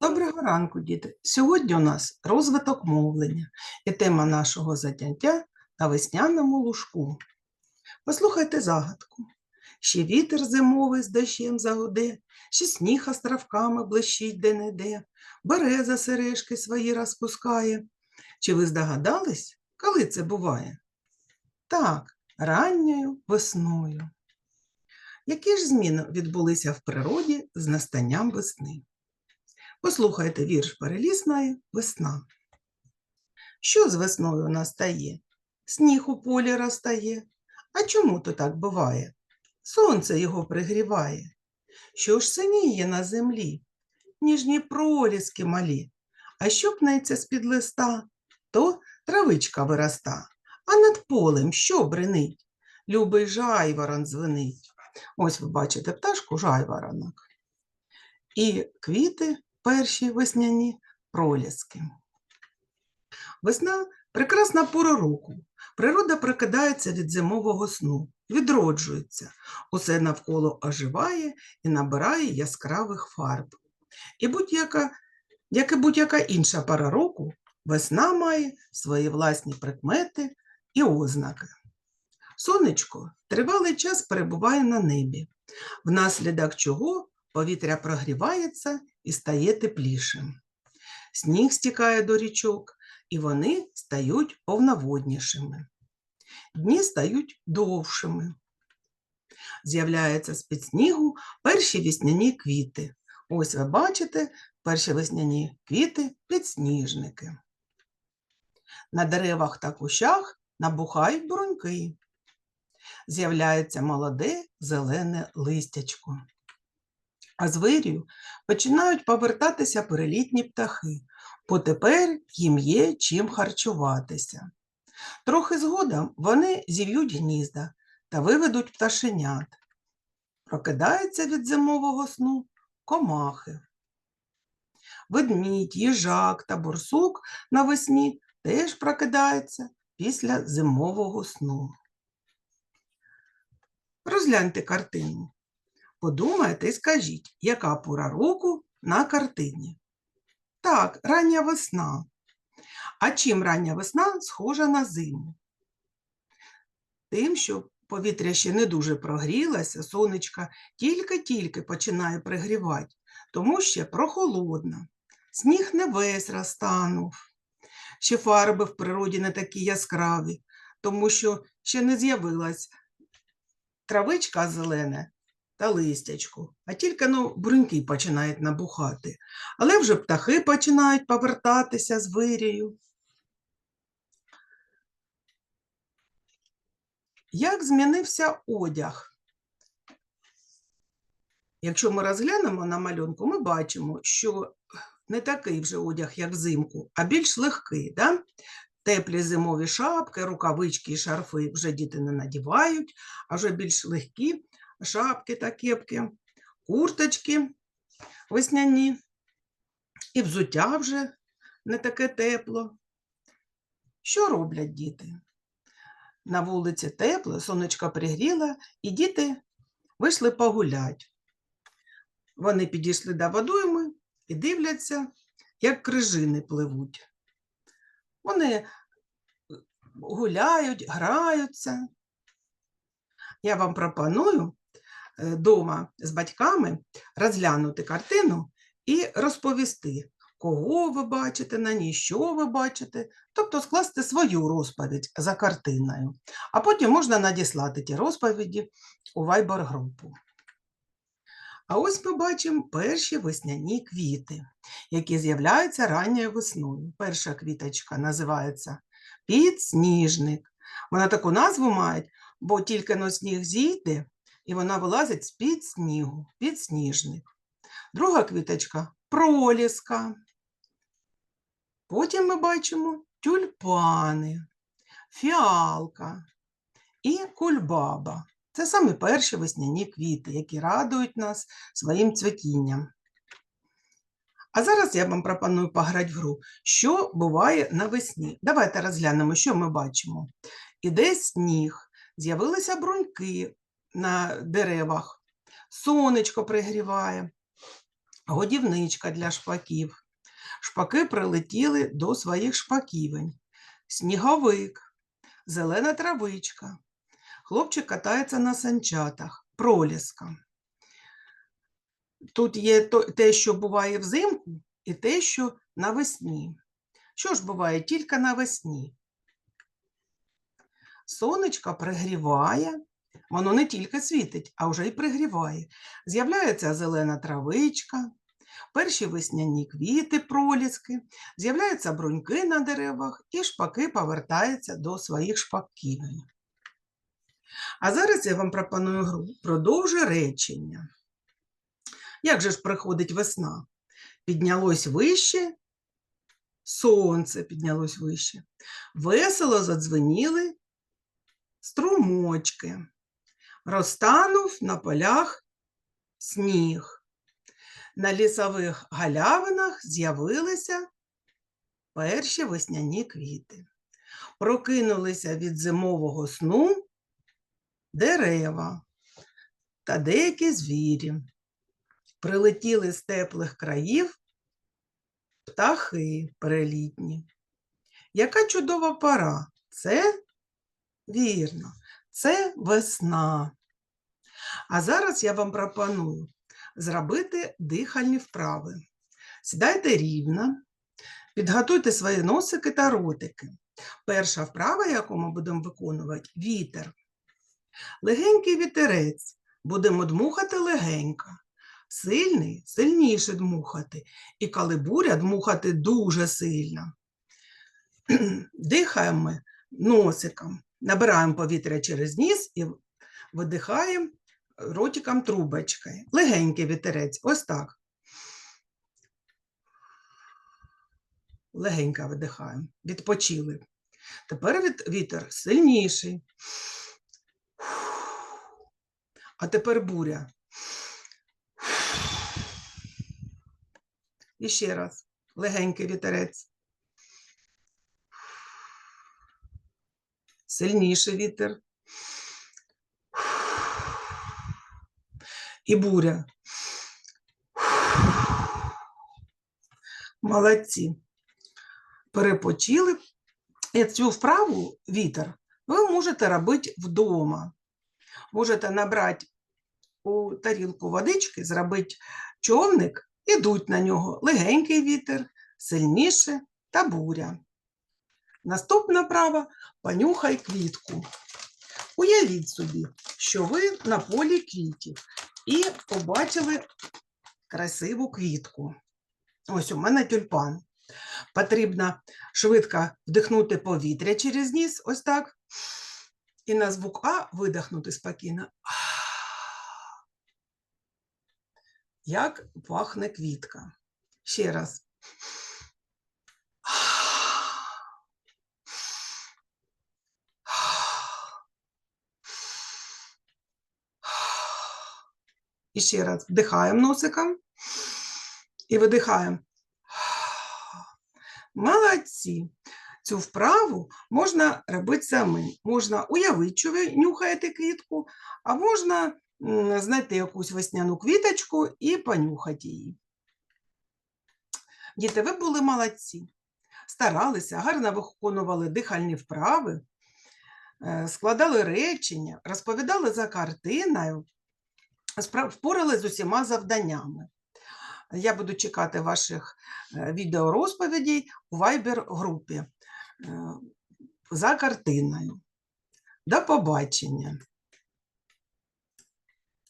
Доброго ранку, діти! Сьогодні у нас розвиток мовлення і тема нашого заняття на весняному лужку. Послухайте загадку. Ще вітер зимовий з дощем загуде, ще сніг островками блищить де-не-де, береза сережки свої розпускає. Чи ви здогадались, коли це буває? Так, ранньою весною. Які ж зміни відбулися в природі з настанням весни? Послухайте вірш Перелісної «Весна». Що з весною настає? Сніг у полі розтає. А чому то так буває? Сонце його пригріває. Що ж синіє на землі? Ніжні проліски малі. А що пнеться з-під листа, то травичка вироста. А над полем що бренить? Любий жайворон дзвенить. Ось ви бачите пташку жайворонок. І квіти перші весняні проліски. Весна прекрасна пора року. Природа прокидається від зимового сну, відроджується, усе навколо оживає і набирає яскравих фарб. І будь-яка, як і будь-яка інша пора року, весна має свої власні прикмети і ознаки. Сонечко тривалий час перебуває на небі, внаслідок чого повітря прогрівається і стає теплішим. Сніг стікає до річок, і вони стають повноводнішими. Дні стають довшими. З'являються з-під снігу перші весняні квіти. Ось ви бачите перші весняні квіти підсніжники. На деревах та кущах набухають бруньки. З'являється молоде зелене листячко. А з вирію починають повертатися перелітні птахи, бо тепер їм є чим харчуватися. Трохи згодом вони зів'ють гнізда та виведуть пташенят. Прокидаються від зимового сну комахи. Ведмідь, їжак та борсук навесні теж прокидаються після зимового сну. Розгляньте картину. Подумайте і скажіть, яка пора року на картині? Так, рання весна. А чим рання весна схожа на зиму? Тим, що повітря ще не дуже прогрілося, сонечка тільки-тільки починає пригрівати, тому ще прохолодно. Сніг не весь розтанув. Ще фарби в природі не такі яскраві, тому що ще не з'явилась травичка зелена та листячку, а тільки ну, бруньки починають набухати. Але вже птахи починають повертатися з вирію. Як змінився одяг? Якщо ми розглянемо на малюнку, ми бачимо, що не такий вже одяг, як взимку, а більш легкий. Да? Теплі зимові шапки, рукавички і шарфи вже діти не надівають, а вже більш легкі шапки та кепки, курточки весняні, і взуття вже не таке тепло. Що роблять діти? На вулиці тепло, сонечко пригріло, і діти вийшли погулять. Вони підійшли до водойми і дивляться, як крижини пливуть. Вони гуляють, граються. Я вам пропоную вдома з батьками розглянути картину і розповісти, кого ви бачите на ній, що ви бачите, тобто скласти свою розповідь за картиною. А потім можна надіслати ті розповіді у Viber-групу. А ось ми бачимо перші весняні квіти, які з'являються ранньою весною. Перша квіточка називається підсніжник. Вона таку назву має, бо тільки но сніг зійде, і вона вилазить з-під снігу, підсніжник. Друга квіточка проліска. Потім ми бачимо тюльпани, фіалка і кульбаба. Це саме перші весняні квіти, які радують нас своїм цвітінням. А зараз я вам пропоную пограти в гру, що буває навесні. Давайте розглянемо, що ми бачимо. Іде сніг, з'явилися бруньки на деревах, сонечко пригріває, годівничка для шпаків. Шпаки прилетіли до своїх шпаківень. Сніговик, зелена травичка. Хлопчик катається на санчатах, проліска. Тут є те, що буває взимку, і те, що навесні. Що ж буває тільки навесні? Сонечко пригріває, воно не тільки світить, а вже й пригріває. З'являється зелена травичка, перші весняні квіти, проліски, з'являються бруньки на деревах, і шпаки повертаються до своїх шпаківень. А зараз я вам пропоную гру «Продовжуй речення. Як же ж приходить весна? Піднялось вище, сонце піднялось вище. Весело задзвеніли струмочки. Розтанув на полях сніг. На лісових галявинах з'явилися перші весняні квіти. Прокинулися від зимового сну дерева та деякі звірі. Прилетіли з теплих країв птахи перелітні. Яка чудова пора! Це вірно, це весна. А зараз я вам пропоную зробити дихальні вправи. Сідайте рівно, підготуйте свої носики та ротики. Перша вправа, яку ми будемо виконувати вітер. Легенький вітерець. Будемо дмухати легенько. Сильний сильніше дмухати. І коли буря, дмухати дуже сильно. Дихаємо ми носиком, набираємо повітря через ніс і видихаємо ротиком трубочкою. Легенький вітерець, ось так. Легенько видихаємо, відпочили. Тепер вітер сильніший. А тепер буря. І ще раз. Легенький вітерець. Сильніший вітер. І буря. Молодці. Перепочили. І цю вправу вітер ви можете робити вдома. Можете набрати у тарілку водички, зробити човник і дуть на нього легенький вітер, сильніше та буря. Наступна права понюхай квітку. Уявіть собі, що ви на полі квітів і побачили красиву квітку. Ось у мене тюльпан. Потрібно швидко вдихнути повітря через ніс, ось так. І на звук А видихнути спокійно. Як пахне квітка. Ще раз. І ще раз вдихаємо носиком і видихаємо. Молодці. Цю вправу можна робити самим. Можна уявити, що ви нюхаєте квітку, а можна знайти якусь весняну квіточку і понюхати її. Діти, ви були молодці. Старалися, гарно виконували дихальні вправи, е, складали речення, розповідали за картиною, впорались з усіма завданнями. Я буду чекати ваших е, відеорозповідей у Viber групі е, за картиною. До побачення!